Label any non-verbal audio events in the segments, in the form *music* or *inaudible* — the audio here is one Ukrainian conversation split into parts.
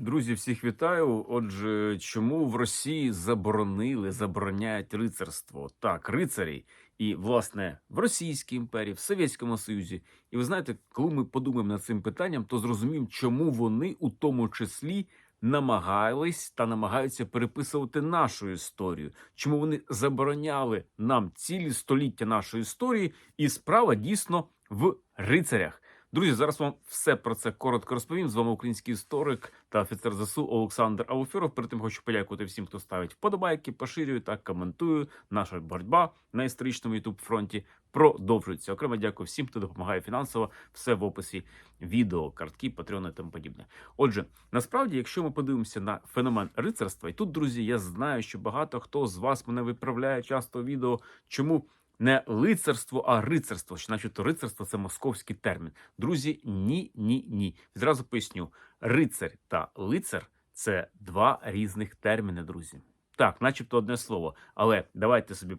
Друзі, всіх вітаю. Отже, чому в Росії заборонили, забороняють рицарство? Так, рицарі, і власне в Російській імперії, в Совєтському Союзі. І ви знаєте, коли ми подумаємо над цим питанням, то зрозуміємо, чому вони у тому числі намагались та намагаються переписувати нашу історію, чому вони забороняли нам цілі століття нашої історії, і справа дійсно в рицарях. Друзі, зараз вам все про це коротко розповім. З вами український історик та офіцер ЗСУ Олександр Ауфіров. Перед тим хочу подякувати всім, хто ставить вподобайки, поширює та коментує. Наша боротьба на історичному ютуб фронті продовжується. Окремо дякую всім, хто допомагає фінансово. Все в описі відео, картки, патреони і тому подібне. Отже, насправді, якщо ми подивимося на феномен рицарства, і тут, друзі, я знаю, що багато хто з вас мене виправляє часто відео, чому. Не лицарство, а рицарство, що начебто рицарство це московський термін. Друзі, ні, ні, ні. Відразу поясню: рицар та лицар це два різних терміни, друзі. Так, начебто одне слово. Але давайте собі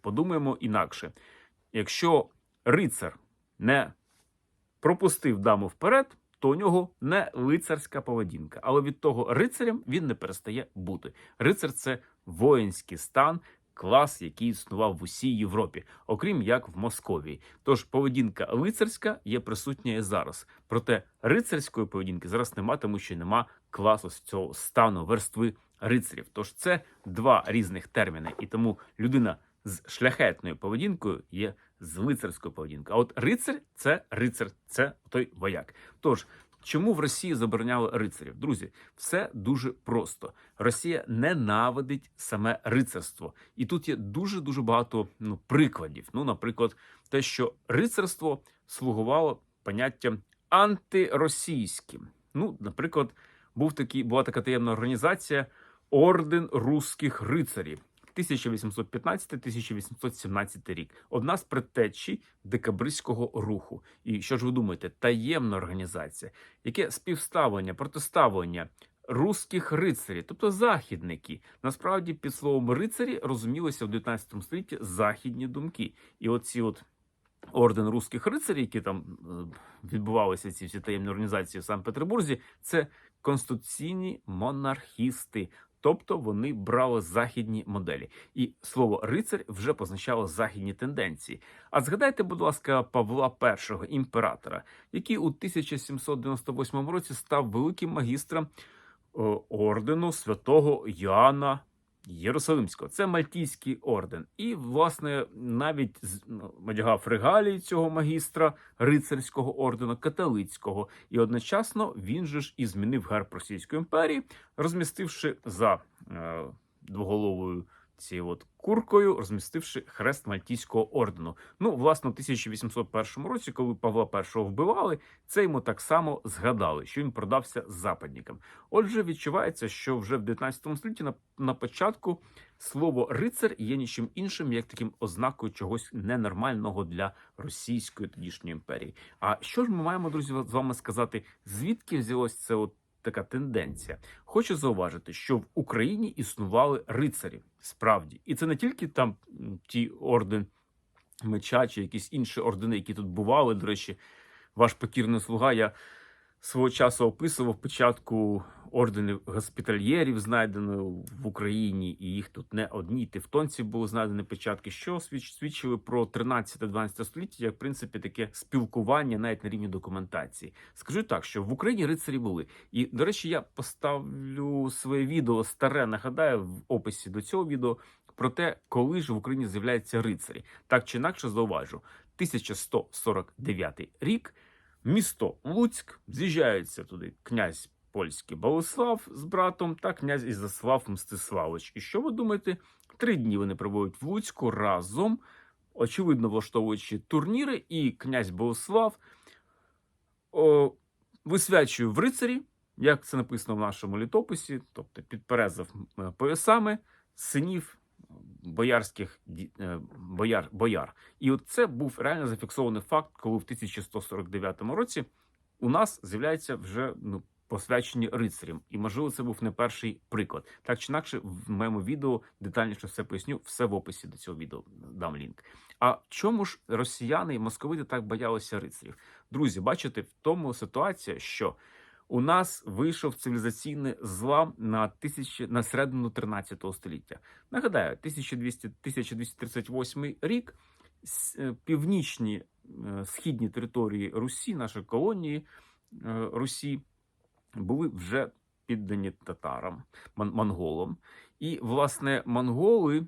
подумаємо інакше. Якщо рицар не пропустив даму вперед, то у нього не лицарська поведінка. Але від того рицарем він не перестає бути. Рицар це воїнський стан, клас, який існував в усій Європі, окрім як в Московії. Тож поведінка лицарська є присутня і зараз. Проте рицарської поведінки зараз нема, тому що нема класу з цього стану верстви рицарів. Тож це два різних терміни, і тому людина з шляхетною поведінкою є з лицарською поведінкою. А от рицар це рицар, це той вояк. Тож. Чому в Росії забороняли рицарів? Друзі, все дуже просто. Росія ненавидить саме рицарство, і тут є дуже дуже багато ну, прикладів. Ну, наприклад, те, що рицарство слугувало поняттям антиросійським. Ну, наприклад, був такий, була така таємна організація Орден Руських рицарів. 1815-1817 рік. Одна з предтечій декабристського руху. І що ж ви думаєте, таємна організація, яке співставлення, протиставлення руських рицарів, тобто західники. Насправді під словом рицарі розумілися в 19 столітті західні думки. І оці от орден руських рицарів, які там е, відбувалися ці всі таємні організації в Санкт-Петербурзі, це конституційні монархісти. Тобто вони брали західні моделі, і слово рицар вже позначало західні тенденції. А згадайте, будь ласка, Павла І імператора, який у 1798 році став великим магістром е, ордену святого Йоанна Єрусалимського. Це Мальтійський орден. І, власне, навіть одягав регалії цього магістра рицарського ордену, католицького. І одночасно він же ж і змінив герб Російської імперії, розмістивши за е, двоголовою цією от куркою, розмістивши хрест Мальтійського ордену. Ну, власне, у 1801 році, коли Павла І вбивали, це йому так само згадали, що він продався западникам. Отже, відчувається, що вже в 19 столітті на, на початку слово рицар є нічим іншим, як таким ознакою чогось ненормального для російської тодішньої імперії. А що ж ми маємо, друзі, з вами сказати, звідки взялось це от така тенденція? Хочу зауважити, що в Україні існували рицарі, справді, і це не тільки там ті орден меча чи якісь інші ордени, які тут бували. До речі, ваш покірний слуга. Я свого часу описував початку орденів госпітальєрів, знайдено в Україні, і їх тут не одні. Тевтонців були знайдені початки, що свідч- свідчили про 13-12 століття, як в принципі таке спілкування навіть на рівні документації. Скажу так, що в Україні рицарі були. І, до речі, я поставлю своє відео старе, нагадаю, в описі до цього відео про те, коли ж в Україні з'являються рицарі. Так чи інакше зауважу, 1149 рік. Місто Луцьк з'їжджаються туди князь польський Болеслав з братом та князь Ізяслав Мстиславович. І що ви думаєте? Три дні вони проводять в Луцьку разом, очевидно, влаштовуючи турніри, і князь Болеслав о, висвячує в рицарі, як це написано в нашому літописі, тобто підперезав е, поясами синів боярських е, бояр, бояр. І от це був реально зафіксований факт, коли в 1149 році у нас з'являється вже ну, посвячені рицарям. І можливо, це був не перший приклад. Так чи інакше, в моєму відео детальніше все поясню, все в описі до цього відео дам лінк. А чому ж росіяни і московити так боялися рицарів? Друзі, бачите, в тому ситуація, що у нас вийшов цивілізаційний злам на тисячі на середину 13 століття. Нагадаю, 1200, 1238 рік е, північні е, східні території Русі, наші колонії е, Русі, були вже піддані татарам, мон- монголам. І, власне, монголи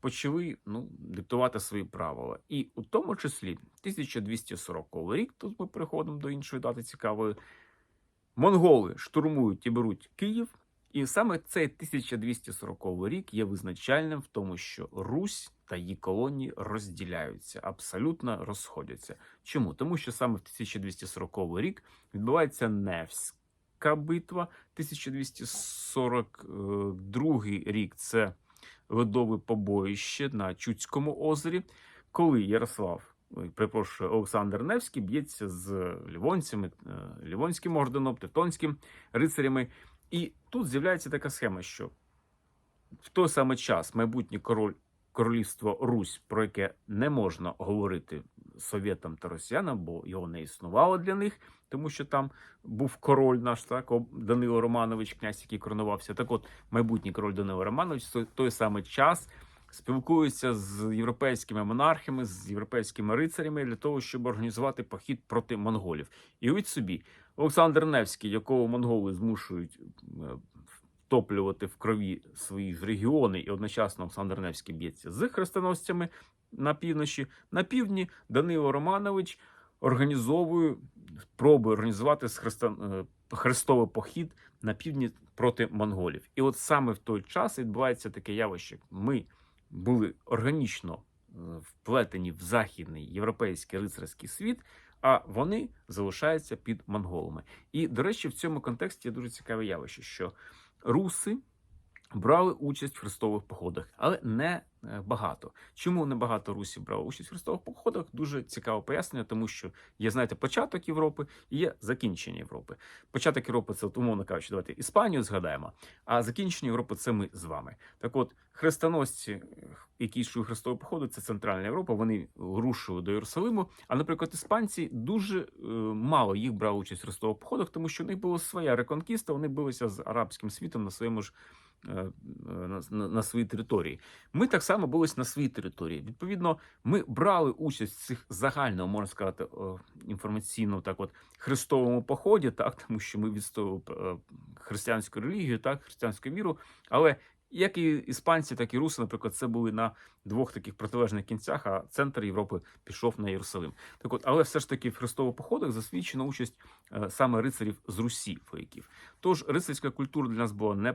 почали ну, диктувати свої правила. І у тому числі 1240 рік, тут ми переходимо до іншої дати цікавої. Монголи штурмують і беруть Київ. І саме цей 1240 рік є визначальним в тому, що Русь та її колонії розділяються, абсолютно розходяться. Чому? Тому що саме в 1240 рік відбувається Невська битва, 1242 рік це ледове побоїще на Чудському озері, коли Ярослав, ой, перепрошую, Олександр Невський б'ється з лівонцями, е, Лівонським орденом, Тевтонським рицарями. І тут з'являється така схема, що в той самий час майбутній король королівство Русь, про яке не можна говорити совєтам та росіянам, бо його не існувало для них, тому що там був король наш, так, Данило Романович, князь, який коронувався. Так от, майбутній король Данило Романович той самий час спілкується з європейськими монархами, з європейськими рицарями для того, щоб організувати похід проти монголів. І уявіть собі, Олександр Невський, якого монголи змушують е, втоплювати в крові свої ж регіони, і одночасно Олександр Невський б'ється з хрестоносцями на півночі. На півдні Данило Романович організовує, пробує організувати хрестовий похід на півдні проти монголів. І от саме в той час відбувається таке явище. Ми були органічно е, вплетені в західний європейський рицарський світ, а вони залишаються під монголами. І, до речі, в цьому контексті є дуже цікаве явище, що руси брали участь в хрестових походах, але не багато. Чому не багато русів брали участь в хрестових походах? Дуже цікаве пояснення, тому що є, знаєте, початок Європи і є закінчення Європи. Початок Європи це, умовно кажучи, давайте Іспанію згадаємо, а закінчення Європи це ми з вами. Так от, хрестоносці, е, які йшли в хрестові походи, це Центральна Європа, вони рушили до Єрусалиму. А, наприклад, іспанці дуже е, мало їх брали участь в хрестових походах, тому що у них була своя реконкіста, вони билися з арабським світом на своєму ж. Е, е, На, на, на своїй території. Ми так само бились на своїй території. Відповідно, ми брали участь в цих загальному, можна сказати, о, інформаційно так, от хрестовому поході, так *laughs* тому що ми відстоювали е, християнську релігію, так християнську віру. Але як і іспанці, так і руси, наприклад, це були на двох таких протилежних кінцях, а центр Європи пішов на Єрусалим. Так от, але все ж таки в хрестових походах засвідчена участь е, саме рицарів з Русі вояків. Тож рицарська культура для нас була не,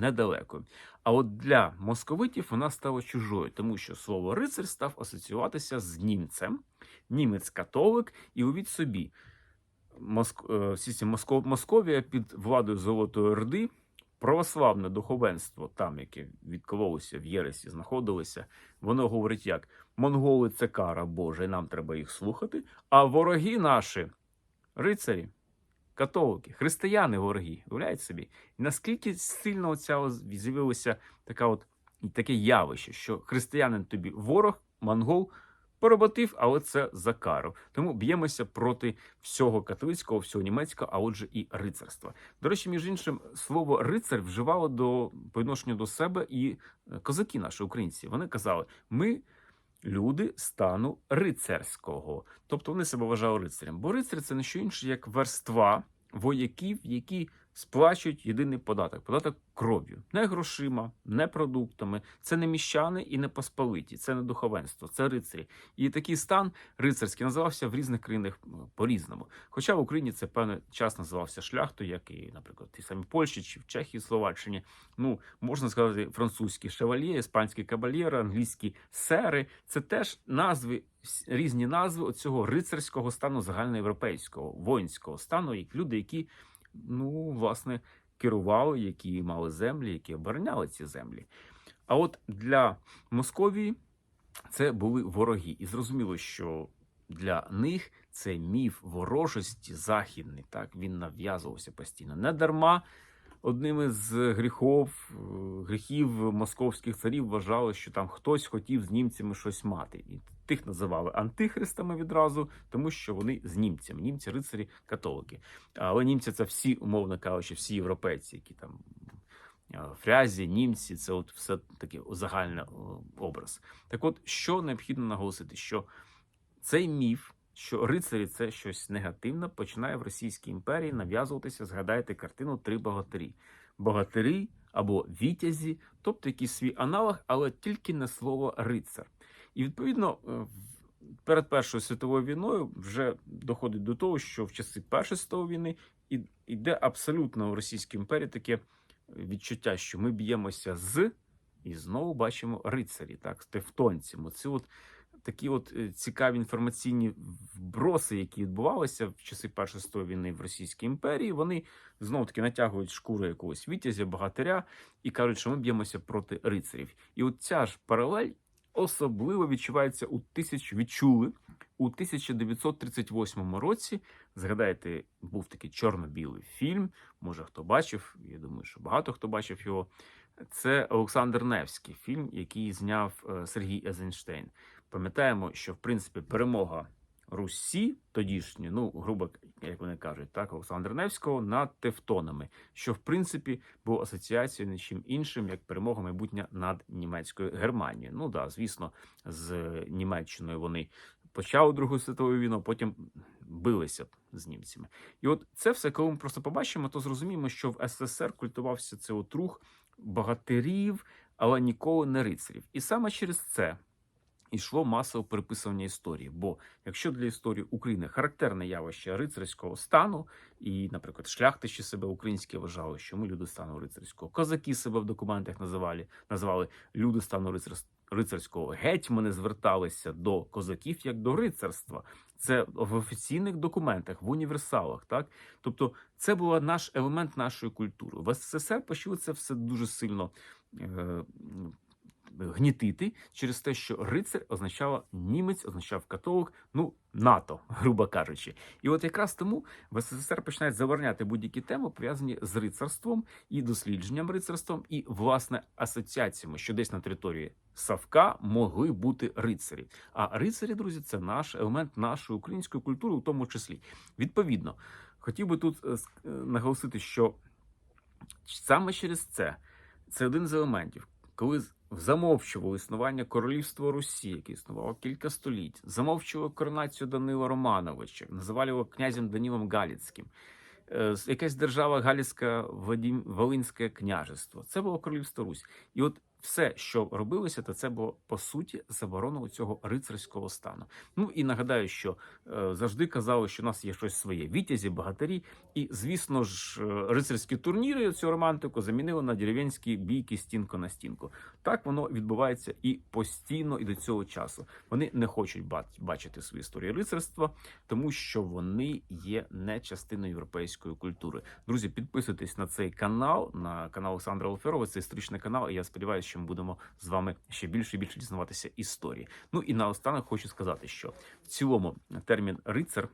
недалекою. А от для московитів вона стала чужою, тому що слово рицар став асоціюватися з німцем, німець католик, і увіть собі. Моск... е, Москов... Московія під владою Золотої Орди, православне духовенство, там, яке відкололося в Єресі, знаходилося, воно говорить як: монголи це кара Божа, і нам треба їх слухати, а вороги наші рицарі. Католики, християни вороги, уявляєте собі, наскільки сильно оця з'явилося така таке явище, що християнин тобі ворог, монгол поработив, але це за кару. Тому б'ємося проти всього католицького, всього німецького, а отже, і рицарства. До речі, між іншим, слово рицар вживало до по до себе і е, козаки наші українці. Вони казали: ми. Люди стану рицарського, тобто вони себе вважали рицарем. Бо рицар це не що інше, як верства вояків, які сплачують єдиний податок податок кров'ю, не грошима, не продуктами. Це не міщани і не посполиті, це не духовенство, це рицарі. І такий стан рицарський називався в різних країнах по-різному. Хоча в Україні це певний час називався шляхтою, як і, наприклад, в тій самій Польщі чи в Чехії, Словаччині. Ну можна сказати, французький шевальє, іспанський кабальєр, англійські сери. Це теж назви різні назви цього рицарського стану загальноєвропейського воїнського стану, як люди, які ну власне керували, які мали землі, які обороняли ці землі. А от для Московії це були вороги, і зрозуміло, що для них це міф ворожості західний. Так він нав'язувався постійно. Не дарма одним із гріхов, е, гріхів московських царів вважали, що там хтось хотів з німцями щось мати. І тих називали антихристами відразу, тому що вони з німцями. Німці рицарі католики. Але німці це всі, умовно кажучи, всі європейці, які там е, фрязі, німці, це от все таке загальний образ. Так от, що необхідно наголосити, що цей міф, що рицарі це щось негативне, починає в Російській імперії нав'язуватися. Згадайте картину Три богатирі. Богатирі або вітязі, тобто якийсь свій аналог, але тільки не слово рицар. І відповідно е, перед Першою світовою війною вже доходить до того, що в часи Першої світової війни іде абсолютно в Російській імперії таке відчуття, що ми б'ємося з і знову бачимо рицарі, так, тевтонці. Оці от такі от е, цікаві інформаційні вброси, які відбувалися в часи Першої світової війни в Російській імперії, вони знову таки натягують шкуру якогось вітязя, богатиря і кажуть, що ми б'ємося проти рицарів. І от ця ж паралель особливо відчувається у тисяч відчули у 1938 році. Згадайте, був такий чорно-білий фільм. Може, хто бачив, я думаю, що багато хто бачив його. Це Олександр Невський фільм, який зняв е, Сергій Езенштейн. Пам'ятаємо, що в принципі перемога Русі тодішні, ну грубо як вони кажуть, так Олександра Невського над Тевтонами, що в принципі було асоціацією не чим іншим, як перемога майбутня над німецькою Германією. Ну да, звісно, з Німеччиною вони почали Другу світову війну, а потім билися з німцями. І от це все, коли ми просто побачимо, то зрозуміємо, що в СССР культувався цей от рух богатирів, але ніколи не рицарів. І саме через це йшло масове переписування історії. Бо якщо для історії України характерне явище рицарського стану, і, наприклад, шляхтичі себе українські вважали, що ми люди стану рицарського, козаки себе в документах називали, називали люди стану рицарського. Рицарського гетьмани зверталися до козаків як до рицарства. Це в офіційних документах, в універсалах. Так, тобто, це був наш елемент нашої культури. В СССР почали це все дуже сильно е, гнітити через те, що рицар означало німець, означав католик, ну НАТО, грубо кажучи. І от якраз тому в СССР починають забороняти будь-які теми, пов'язані з рицарством і дослідженням рицарством, і власне асоціаціями, що десь на території Савка могли бути рицарі. А рицарі, друзі, це наш елемент нашої української культури, у тому числі. Відповідно, хотів би тут е, е, наголосити, що саме через це це один з елементів, коли з- замовчували існування королівства Русі, яке існувало кілька століть, замовчували коронацію Данила Романовича, називали його князем Данілом Галіцьким. Е, Якась держава Галіцька Волинське княжество. Це було королівство Русь. І от все, що робилося, то це було по суті заборона цього рицарського стану. Ну і нагадаю, що е, завжди казали, що у нас є щось своє вітязі, багатирі, і звісно ж, е, рицарські турніри цю романтику замінили на дерев'янські бійки стінку на стінку. Так воно відбувається і постійно, і до цього часу. Вони не хочуть бачити свою історію рицарства, тому що вони є не частиною європейської культури. Друзі, підписуйтесь на цей канал, на канал Олександра Лоферова. Це історичний канал. І я сподіваюся, ми будемо з вами ще більше і більше дізнаватися історії. Ну і наостанок хочу сказати, що в цілому термін рицар.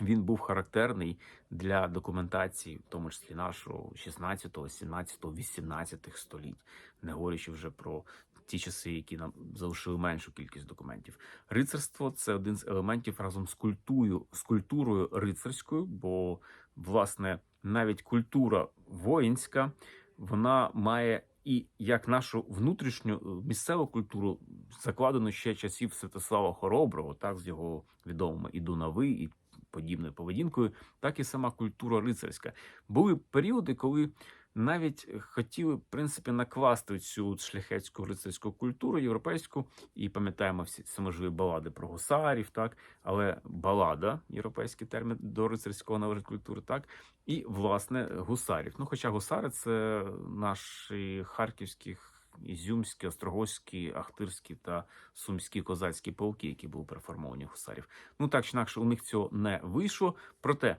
Він був характерний для документації, в тому числі нашого 16, 17, 18 століть, не говорячи вже про ті часи, які нам залишили меншу кількість документів. Рицарство це один з елементів разом з культурою, з культурою рицарською, бо власне навіть культура воїнська вона має і як нашу внутрішню е, місцеву культуру закладено ще часів Святослава Хороброго, так з його відомими і Дунави, і подібною поведінкою, так і сама культура рицарська. Були періоди, коли навіть хотіли, в принципі, накласти цю шляхетську рицарську культуру європейську, і пам'ятаємо всі ці можливі балади про гусарів, так, але балада, європейський термін до рицарського належить культури, так, і власне гусарів. Ну, хоча гусари це наші харківських. Ізюмські, острогоські, ахтирські та сумські козацькі полки, які були переформовані гусарів. Ну так чи інакше, у них цього не вийшло. Проте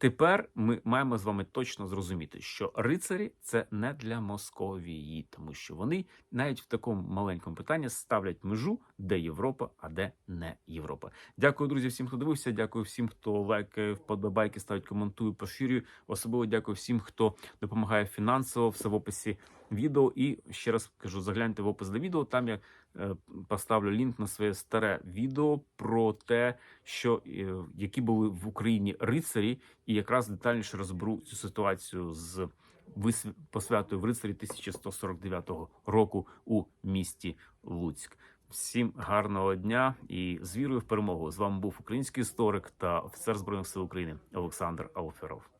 Тепер ми маємо з вами точно зрозуміти, що рицарі це не для Московії, тому що вони навіть в такому маленькому питанні ставлять межу, де Європа, а де не Європа. Дякую, друзі, всім, хто дивився. Дякую всім, хто лайкає, вподобайки ставить, коментує, поширює. Особливо дякую всім, хто допомагає фінансово. Все в описі відео. І ще раз кажу, загляньте в опис до відео. Там я е, поставлю лінк на своє старе відео про те, що е, які були в Україні рицарі, і якраз детальніше розберу цю ситуацію з посвятою в рицарі 1149 року у місті Луцьк. Всім гарного дня і з вірою в перемогу. З вами був український історик та офіцер збройних сил України Олександр Алферов.